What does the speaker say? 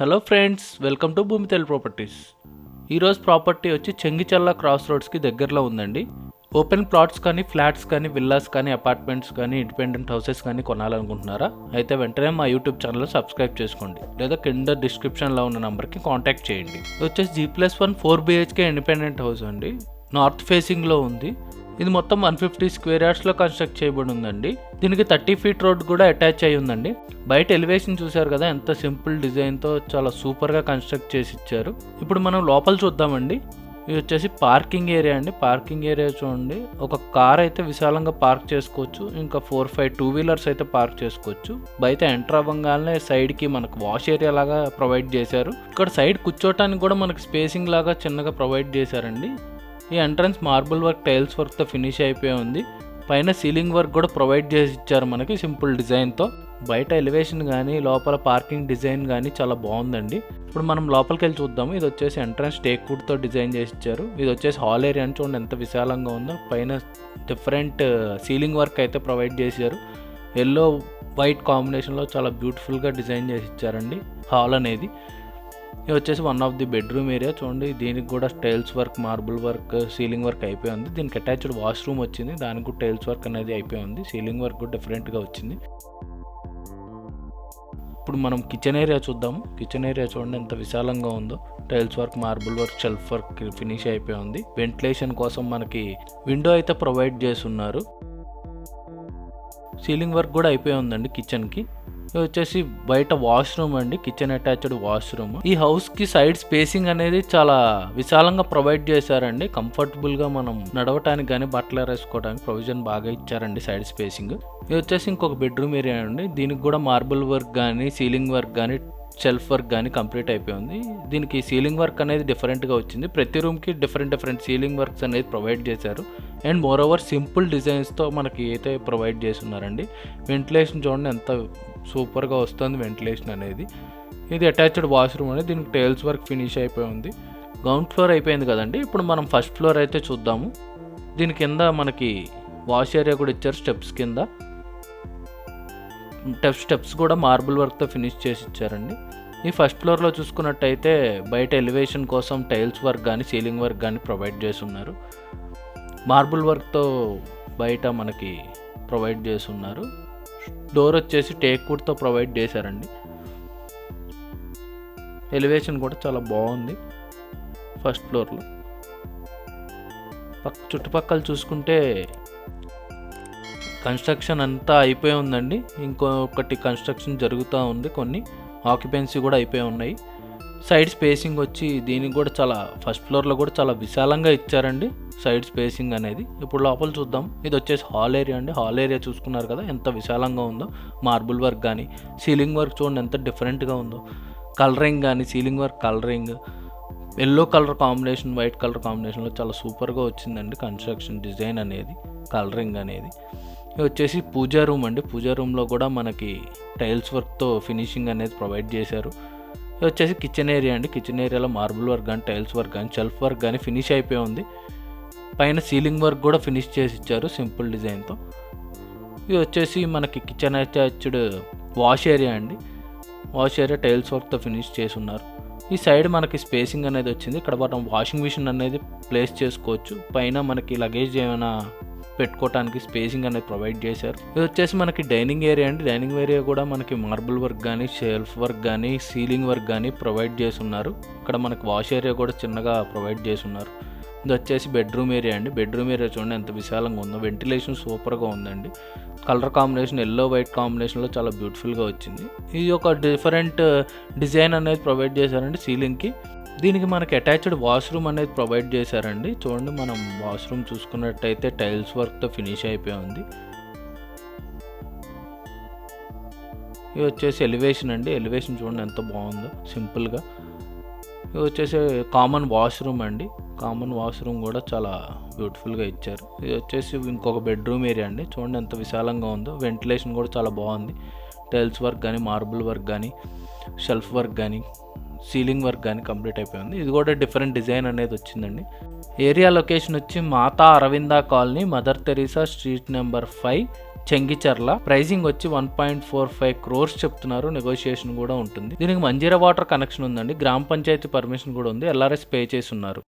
Hello friends welcome to Bhoomi properties ఈరోజు property వచ్చి Chengicherla cross రోడ్స్కి దగ్గరలో ఉందండి. ఓపెన్ ప్లాట్స్ కానీ ఫ్లాట్స్ కానీ విల్లాస్ కానీ అపార్ట్మెంట్స్ కానీ ఇండిపెండెంట్ హౌసెస్ కానీ కొనాలనుకుంటున్నారా? అయితే వెంటనే మా యూట్యూబ్ ఛానల్ సబ్స్క్రైబ్ చేసుకోండి. లేదా కింద డిస్క్రిప్షన్లో ఉన్న నెంబర్కి కాంటాక్ట్ చేయండి. వచ్చేసి G plus one four BHK independent house అండి. నార్త్ ఫేసింగ్లో ఉంది. ఇది మొత్తం వన్ ఫిఫ్టీ స్క్వేర్ యార్డ్స్లో కన్స్ట్రక్ట్ చేయబడి ఉందండి దీనికి థర్టీ ఫీట్ రోడ్ కూడా అటాచ్ అయి ఉందండి. బయట ఎలివేషన్ చూశారు కదా ఎంత సింపుల్ డిజైన్తో చాలా సూపర్గా కన్స్ట్రక్ట్ చేసి ఇచ్చారు. ఇప్పుడు మనం లోపల చూద్దామండి. ఇది వచ్చేసి పార్కింగ్ ఏరియా అండి. పార్కింగ్ ఏరియా చూడండి. ఒక కార్ అయితే విశాలంగా పార్క్ చేసుకోవచ్చు. ఇంకా ఫోర్ ఫైవ్ టూ వీలర్స్ అయితే పార్క్ చేసుకోవచ్చు. బయట ఎంటర్ అవ్వగానే సైడ్కి మనకు వాష్ ఏరియా లాగా ప్రొవైడ్ చేశారు. ఇక్కడ సైడ్ కూర్చోటానికి కూడా మనకి స్పేసింగ్ లాగా చిన్నగా ప్రొవైడ్ చేశారండి. ఈ ఎంట్రన్స్ మార్బుల్ వర్క్ టైల్స్ వర్క్తో ఫినిష్ అయిపోయి ఉంది. పైన సీలింగ్ వర్క్ కూడా ప్రొవైడ్ చేసి ఇచ్చారు మనకి సింపుల్ డిజైన్తో బయట ఎలివేషన్ కానీ లోపల పార్కింగ్ డిజైన్ కానీ చాలా బాగుందండి. ఇప్పుడు మనం లోపలికి వెళ్ళి చూద్దాము. ఇది వచ్చేసి ఎంట్రన్స్ టేక్ వుడ్తో డిజైన్ చేసి ఇచ్చారు. ఇది వచ్చేసి హాల్ ఏరియా అని చూడండి ఎంత విశాలంగా ఉందో. పైన డిఫరెంట్ సీలింగ్ వర్క్ అయితే ప్రొవైడ్ చేశారు ఎల్లో వైట్ కాంబినేషన్లో చాలా బ్యూటిఫుల్గా డిజైన్ చేసి ఇచ్చారండి హాల్ అనేది. ఇది వచ్చేసి one of the bedroom area చూడండి దీనికి కూడా tiles work marble work ceiling work అయిపోయి ఉంది. దీనికి అటాచ్డ్ వాష్రూమ్ వచ్చింది. దానికి కూడా టైల్స్ వర్క్ అనేది అయిపోయి ఉంది. సీలింగ్ వర్క్ కూడా డిఫరెంట్గా వచ్చింది. ఇప్పుడు మనం కిచెన్ ఏరియా చూద్దాము. కిచెన్ ఏరియా చూడండి ఎంత విశాలంగా ఉందో. Tiles work marble work shelf work finish అయిపోయి ఉంది. వెంటిలేషన్ కోసం మనకి విండో అయితే ప్రొవైడ్ చేసి ఉన్నారు సీలింగ్ వర్క్ కూడా అయిపోయి ఉందండి కిచెన్కి వచ్చేసి బయట వాష్రూమ్ అండి కిచెన్ అటాచ్డ్ వాష్రూమ్. ఈ హౌస్కి సైడ్ స్పేసింగ్ అనేది చాలా విశాలంగా ప్రొవైడ్ చేశారండి. కంఫర్టబుల్గా మనం నడవటానికి కానీ బట్టలు వేసుకోవడానికి ప్రొవిజన్ బాగా ఇచ్చారండి సైడ్ స్పేసింగ్ ఇది వచ్చేసి ఇంకొక బెడ్రూమ్ ఏరియా అండి. దీనికి కూడా మార్బుల్ వర్క్ కానీ సీలింగ్ వర్క్ కానీ షెల్ఫ్ వర్క్ కానీ కంప్లీట్ అయిపోయింది. దీనికి సీలింగ్ వర్క్ అనేది డిఫరెంట్గా వచ్చింది. ప్రతి రూమ్కి డిఫరెంట్ డిఫరెంట్ సీలింగ్ వర్క్స్ అనేది ప్రొవైడ్ చేశారు. అండ్ మోర్ ఓవర్ సింపుల్ డిజైన్స్తో మనకి అయితే ప్రొవైడ్ చేస్తున్నారండి వెంటిలేషన్ చూడండి ఎంత సూపర్గా వస్తుంది వెంటిలేషన్ అనేది. ఇది అటాచ్డ్ వాష్రూమ్ అనేది దీనికి టైల్స్ వర్క్ ఫినిష్ అయిపోయి ఉంది. గ్రౌండ్ ఫ్లోర్ అయిపోయింది కదండి. ఇప్పుడు మనం ఫస్ట్ ఫ్లోర్ అయితే చూద్దాము. దీని కింద మనకి వాష్ ఏరియా కూడా ఇచ్చారు స్టెప్స్ కింద. టెప్ స్టెప్స్ కూడా మార్బుల్ వర్క్తో ఫినిష్ చేసి ఇచ్చారండి. ఈ ఫస్ట్ ఫ్లోర్లో చూసుకున్నట్టయితే బయట ఎలివేషన్ కోసం టైల్స్ వర్క్ కానీ సీలింగ్ వర్క్ కానీ ప్రొవైడ్ చేసి ఉన్నారు మార్బుల్ వర్క్తో బయట మనకి ప్రొవైడ్ చేసి ఉన్నారు డోర్ వచ్చేసి టేక్ వుడ్తో ప్రొవైడ్ చేశారండి. ఎలివేషన్ కూడా చాలా బాగుంది. ఫస్ట్ ఫ్లోర్లో పక్క చుట్టుపక్కల చూసుకుంటే కన్స్ట్రక్షన్ అంతా అయిపోయి ఉందండి. ఇంకొకటి కన్స్ట్రక్షన్ జరుగుతూ ఉంది. కొన్ని ఆక్యుపెన్సీ కూడా అయిపోయి ఉన్నాయి. సైడ్ స్పేసింగ్ వచ్చి దీనికి కూడా చాలా ఫస్ట్ ఫ్లోర్లో కూడా చాలా విశాలంగా ఇచ్చారండి. సైడ్ స్పేసింగ్ అనేది. ఇప్పుడు లోపల చూద్దాం. ఇది వచ్చేసి హాల్ ఏరియా అండి. హాల్ ఏరియా చూసుకున్నారు కదా ఎంత విశాలంగా ఉందో. మార్బుల్ వర్క్ కానీ సీలింగ్ వర్క్ చూడండి ఎంత డిఫరెంట్గా ఉందో. కలరింగ్ కానీ ceiling work colouring yellow colour combination white colour కాంబినేషన్లో చాలా సూపర్గా వచ్చిందండి కన్స్ట్రక్షన్ డిజైన్ అనేది కలరింగ్ అనేది. ఇది వచ్చేసి పూజా రూమ్ అండి. పూజా రూమ్లో కూడా మనకి టైల్స్ వర్క్తో ఫినిషింగ్ అనేది ప్రొవైడ్ చేశారు. ఇది వచ్చేసి కిచెన్ ఏరియా అండి. కిచెన్ ఏరియాలో మార్బుల్ వర్క్ కానీ టైల్స్ వర్క్ కానీ షెల్ఫ్ వర్క్ కానీ ఫినిష్ అయిపోయి ఉంది. పైన సీలింగ్ వర్క్ కూడా ఫినిష్ చేసి ఇచ్చారు సింపుల్ డిజైన్తో. ఇది వచ్చేసి మనకి కిచెన్ అటాచ్డ్ వాష్ ఏరియా అండి. వాష్ ఏరియా టైల్స్ వర్క్తో ఫినిష్ చేసి ఉన్నారు. ఈ సైడ్ మనకి స్పేసింగ్ అనేది వచ్చింది. ఇక్కడ మనం వాషింగ్ మిషన్ అనేది ప్లేస్ చేసుకోవచ్చు. పైన మనకి లగేజ్ ఏమైనా పెట్టుకోవడానికి స్పేసింగ్ అనేది ప్రొవైడ్ చేశారు. ఇది వచ్చేసి మనకి డైనింగ్ ఏరియా అండి. డైనింగ్ ఏరియా కూడా మనకి మార్బుల్ వర్క్ కానీ షెల్ఫ్ వర్క్ కానీ సీలింగ్ వర్క్ కానీ ప్రొవైడ్ చేసి ఉన్నారు. ఇక్కడ మనకి వాష్ ఏరియా కూడా చిన్నగా ప్రొవైడ్ చేసి ఉన్నారు. ఇది వచ్చేసి బెడ్రూమ్ ఏరియా అండి. బెడ్రూమ్ ఏరియా చూడండి ఎంత విశాలంగా ఉందో. వెంటిలేషన్ సూపర్గా ఉందండి. కలర్ కాంబినేషన్ ఎల్లో వైట్ కాంబినేషన్లో చాలా బ్యూటిఫుల్గా వచ్చింది. ఇది ఒక డిఫరెంట్ డిజైన్ uh, అనేది ప్రొవైడ్ చేశారండి సీలింగ్కి దీనికి మనకి అటాచ్డ్ వాష్రూమ్ అనేది ప్రొవైడ్ చేశారండి. చూడండి మనం వాష్రూమ్ చూసుకున్నట్టయితే టైల్స్ వర్క్తో ఫినిష్ అయిపోయి ఉంది. ఇది వచ్చేసి ఎలివేషన్ అండి. ఎలివేషన్ చూడండి ఎంత బాగుందో. సింపుల్గా ఇది వచ్చేసి కామన్ వాష్రూమ్ అండి. కామన్ వాష్రూమ్ కూడా చాలా బ్యూటిఫుల్గా ఇచ్చారు. ఇది వచ్చేసి ఇంకొక బెడ్రూమ్ ఏరియా అండి. చూడండి ఎంత విశాలంగా ఉందో. వెంటిలేషన్ కూడా చాలా బాగుంది. టైల్స్ వర్క్ కానీ మార్బుల్ వర్క్ కానీ షెల్ఫ్ వర్క్ కానీ సీలింగ్ వర్క్ కానీ కంప్లీట్ అయిపోయింది. ఇది కూడా డిఫరెంట్ డిజైన్ అనేది వచ్చిందండి. ఏరియా లొకేషన్ వచ్చి Mata Aravinda colony Mother Teresa street number five Chengicherla. Pricing వచ్చి one point four five crores చెప్తున్నారు. నెగోషియేషన్ కూడా ఉంటుంది. దీనికి మంజీరా వాటర్ కనెక్షన్ ఉందండి. గ్రామ పంచాయతీ పర్మిషన్ కూడా ఉంది. ఎల్ఆర్ఎస్ పే చేసి ఉన్నారు.